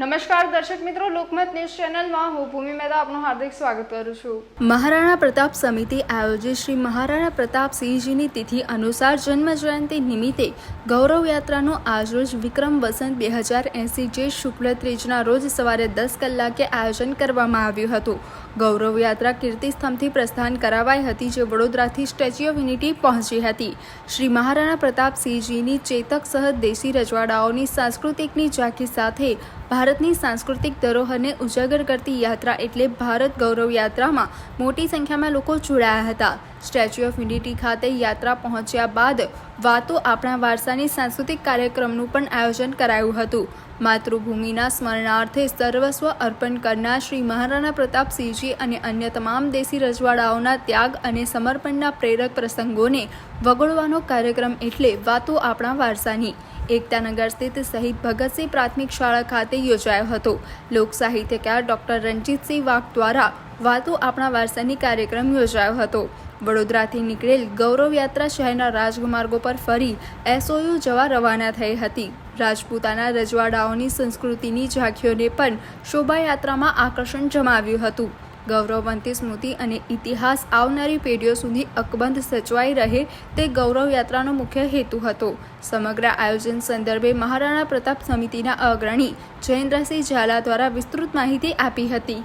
નમસ્કાર દર્શક મિત્રો, લોકમત ન્યૂઝ ચેનલમાં હું ભૂમિ મહેતા આપનું હાર્દિક સ્વાગત કરું છું. મહારાણા પ્રતાપ સમિતિ આયોજિત શ્રી મહારાણા પ્રતાપ સિંહજીની તિથિ અનુસાર જન્મ જયંતિ નિમિત્તે ગૌરવ યાત્રાનું આજરોજ વિક્રમ વસંત બે હજાર એંસી જે શુક્લ ત્રીજના રોજ સવારે દસ કલાકે આયોજન કરવામાં આવ્યું હતું. ગૌરવ યાત્રા કીર્તિસ્તંભથી પ્રસ્થાન કરાવાઈ હતી જે વડોદરાથી સ્ટેચ્યુ ઓફ યુનિટી પહોંચી હતી. શ્રી મહારાણા પ્રતાપ સિંહજીની ચેતક સહ દેશી રજવાડાઓની સાંસ્કૃતિકની ઝાંખી સાથે ભારતની સાંસ્કૃતિક ધરોહરને ઉજાગર કરતી યાત્રા એટલે ભારત ગૌરવ યાત્રામાં મોટી સંખ્યામાં લોકો જોડાયા હતા. સ્ટેચ્યુ ઓફ યુનિટી ખાતે યાત્રા પહોંચ્યા બાદ વાતો આપણા વારસાની સાંસ્કૃતિક કાર્યક્રમનું પણ આયોજન કરાયું હતું. માતૃભૂમિના સ્મરણાર્થે સર્વસ્વ અર્પણ કરનાર શ્રી મહારાણા પ્રતાપસિંહજી અને અન્ય તમામ દેશી રજવાડાઓના ત્યાગ અને સમર્પણના પ્રેરક પ્રસંગોને વગોળવાનો કાર્યક્રમ એટલે વાતો આપણા વારસાની. એકતાનગર સ્થિત શહીદ ભગતસિંહ પ્રાથમિક શાળા ખાતે યોજાયો હતો. લોક સાહિત્યકાર ડોક્ટર રણજીતસિંહ વાઘ દ્વારા વાતો આપણા વારસાની કાર્યક્રમ યોજાયો હતો. વડોદરાથી નીકળેલ ગૌરવ યાત્રા શહેરના રાજમાર્ગો પર ફરી એસઓયુ જવા રવાના થઈ હતી. રાજપૂતાના રજવાડાઓની સંસ્કૃતિની ઝાંખીઓને પણ શોભાયાત્રામાં આકર્ષણ જમાવ્યું હતું. ગૌરવવંતી સ્મૃતિ અને ઇતિહાસ આવનારી પેઢીઓ સુધી અકબંધ સચવાઈ રહે તે ગૌરવ યાત્રાનો મુખ્ય હેતુ હતો. સમગ્ર આયોજન સંદર્ભે મહારાણા પ્રતાપ સમિતિના અગ્રણી જયેન્દ્રસિંહ ઝાલા દ્વારા વિસ્તૃત માહિતી આપી હતી.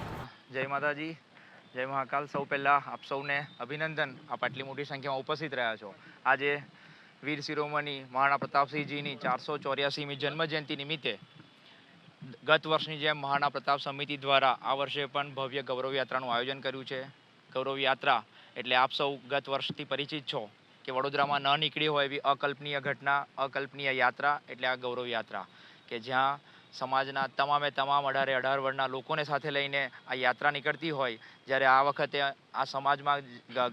જય માતાજી. જય મહાકાલ. સૌ પહેલાં આપ સૌને અભિનંદન. આપ આટલી મોટી સંખ્યામાં ઉપસ્થિત રહ્યા છો. આજે વીર શિરોમણી મહારાણા પ્રતાપસિંહજીની ચારસો ચોર્યાસીમી જન્મજયંતિ નિમિત્તે ગત વર્ષની જેમ મહારાણા પ્રતાપ સમિતિ દ્વારા આ વર્ષે પણ ભવ્ય ગૌરવ યાત્રાનું આયોજન કર્યું છે. ગૌરવ યાત્રા એટલે આપ સૌ ગત વર્ષથી પરિચિત છો કે વડોદરામાં ન નીકળી હોય એવી અકલ્પનીય ઘટના, અકલ્પનીય યાત્રા એટલે આ ગૌરવ યાત્રા કે જ્યાં સમાજના તમામે તમામ અઢારે અઢાર વર્ગના લોકોને સાથે લઈને આ યાત્રા નીકળતી હોય, જ્યારે આ વખતે આ સમાજમાં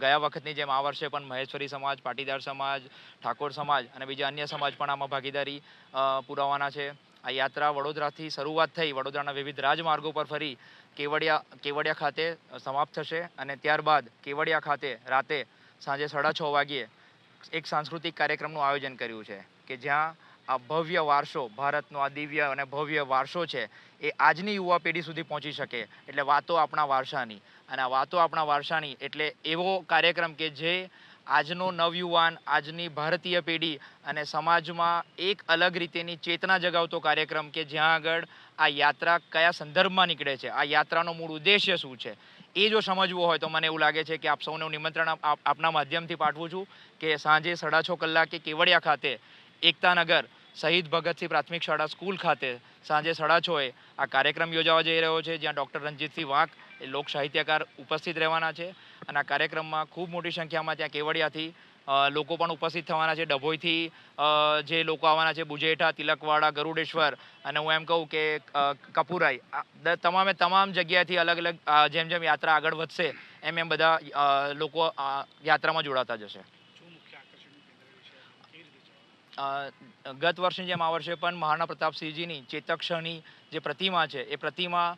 ગયા વખતની જેમ આ વર્ષે પણ મહેશ્વરી સમાજ, પાટીદાર સમાજ, ઠાકોર સમાજ અને બીજા અન્ય સમાજ પણ આમાં ભાગીદારી પુરાવાના છે. આ યાત્રા વડોદરાથી શરૂઆત થઈ, વડોદરાના વિવિધ રાજમાર્ગો પર ફરી કેવડિયા કેવડિયા ખાતે સમાપ્ત થશે અને ત્યારબાદ કેવડિયા ખાતે રાતે સાંજે સાડા છ વાગ્યે એક સાંસ્કૃતિક કાર્યક્રમનું આયોજન કર્યું છે, કે જ્યાં આ ભવ્ય વારસો, ભારતનો આ દિવ્ય અને ભવ્ય વારસો છે, એ આજની યુવા પેઢી સુધી પહોંચી શકે. એટલે વાતો આપણા વારસાની. અને આ વાતો આપણા વારસાની એટલે એવો કાર્યક્રમ કે જે આજનો નવયુવાન, આજની ભારતીય પેઢી અને સમાજમાં એક અલગ રીતેની ચેતના જગાવતો કાર્યક્રમ કે જ્યાં આગળ આ યાત્રા કયા સંદર્ભમાં નીકળે છે, આ યાત્રાનો મૂળ ઉદ્દેશ્ય શું છે? એ જો સમજવું હોય તો મને એવું લાગે છે કે આપ સૌને હું નિમંત્રણ આપ- આપ- આપના માધ્યમથી પાઠવું છું કે સાંજે સાડા છ કલાકે કેવડિયા ખાતે એકતાનગર શહીદ ભગતસિંહ પ્રાથમિક શાળા સ્કૂલ ખાતે સાંજે સાડા છએ આ કાર્યક્રમ યોજાવા જઈ રહ્યો છે, જ્યાં ડૉક્ટર રણજીતસિંહ વાંક એ લોક સાહિત્યકાર ઉપસ્થિત રહેવાના છે અને આ કાર્યક્રમમાં ખૂબ મોટી સંખ્યામાં ત્યાં કેવડિયાથી લોકો પણ ઉપસ્થિત થવાના છે, ડભોઈથી જે લોકો આવવાના છે, બુજેઠા, તિલકવાડા, ગરુડેશ્વર અને હું એમ કહું કે કપૂરાઈ તમામે તમામ જગ્યાએથી અલગ અલગ જેમ જેમ યાત્રા આગળ વધશે, એમ એમ બધા લોકો યાત્રામાં જોડાતા જશે. ગત વર્ષની જેમ આ વર્ષે પણ મહારાણા પ્રતાપસિંહજીની ચેતક્ષની જે પ્રતિમા છે, એ પ્રતિમા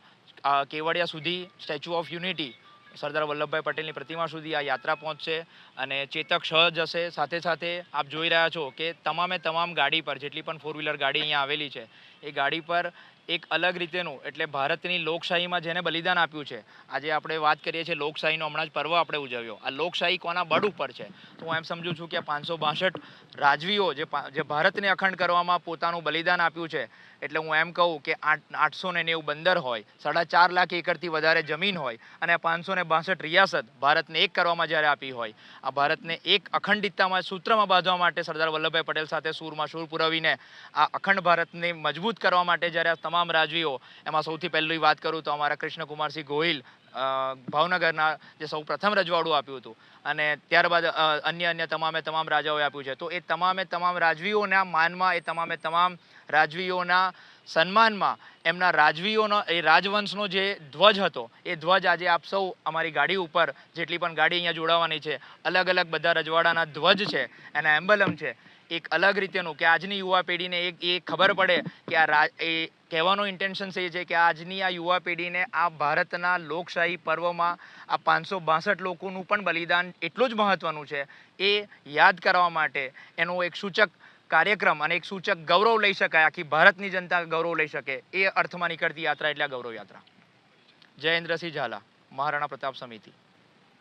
કેવડિયા સુધી, Statue of Unity, Sardar Vallabhbhai પટેલની પ્રતિમા સુધી આ યાત્રા પહોંચશે અને ચેતક છ જશે સાથે સાથે આપ જોઈ રહ્યા છો કે તમામે તમામ ગાડી પર જેટલી પણ ફોર વ્હીલર ગાડી અહીંયા આવેલી છે, એ ગાડી પર એક અલગ રીતેનું, એટલે ભારતની લોકશાહીમાં જેને બલિદાન આપ્યું છે, આજે આપણે વાત કરીએ છીએ લોકશાહીનો, હમણાં જ પર્વ આપણે ઉજવ્યો. આ લોકશાહી કોના બળ ઉપર છે? તો હું એમ સમજુ છું કે પાંચસો બાસઠ રાજવીઓ જે જે ભારતને અખંડ કરવામાં પોતાનું બલિદાન આપ્યું છે, એટલે હું એમ કહું કે આઠ આઠસો ને નેવું બંદર હોય, સાડા ચાર લાખ એકરથી વધારે જમીન હોય, અને પાંચસો ને બાસઠ રિયાસત ભારતને એક કરવામાં જ્યારે આપી હોય, આ ભારતને એક અખંડિતતામાં, સૂત્રમાં બાંધવા માટે સરદાર વલ્લભભાઈ પટેલ સાથે સૂરમાં સૂર પુરાવીને આ અખંડ ભારતને મજબૂત કરવા માટે જ્યારે આ તમામ રાજવીઓ, એમાં સૌથી પહેલી વાત કરું તો અમારા કૃષ્ણકુમારસિંહ ગોહિલ ભાવનગરના જે સૌ પ્રથમ રજવાડું આપ્યું હતું. અને ત્યારબાદ અન્ય અન્ય તમામે તમામ રાજાઓએ આપ્યું છે. તો એ તમામે તમામ રાજવીઓના માનમાં, એ તમામે તમામ રાજવીઓના સન્માનમાં એમના રાજવીઓનો, એ રાજવંશનો જે ધ્વજ હતો, એ ધ્વજ આજે આપ સૌ અમારી ગાડી ઉપર જેટલી પણ ગાડી અહીંયા જોડાવાની છે, અલગ અલગ બધા રજવાડાના ધ્વજ છે, એના એમ્બલમ છે એક અલગ રીતેનું કે આજની યુવા પેઢીને એક, એ ખબર પડે કે આ એ કહેવાનો ઇન્ટેન્શન એ છે કે આજની આ યુવા પેઢીને આ ભારતના લોકશાહી પર્વમાં આ પાંચસો બાસઠ લોકોનું પણ બલિદાન એટલું જ મહત્ત્વનું છે એ યાદ કરવા માટે એનો એક સૂચક કાર્યક્રમ અને એક સૂચક ગૌરવ લઈ શકાય, આખી ભારતની જનતા ગૌરવ લઈ શકે એ અર્થમાં નીકળતી યાત્રા એટલે ગૌરવ યાત્રા. જયેન્દ્રસિંહ ઝાલા, મહારાણા પ્રતાપ સમિતિ.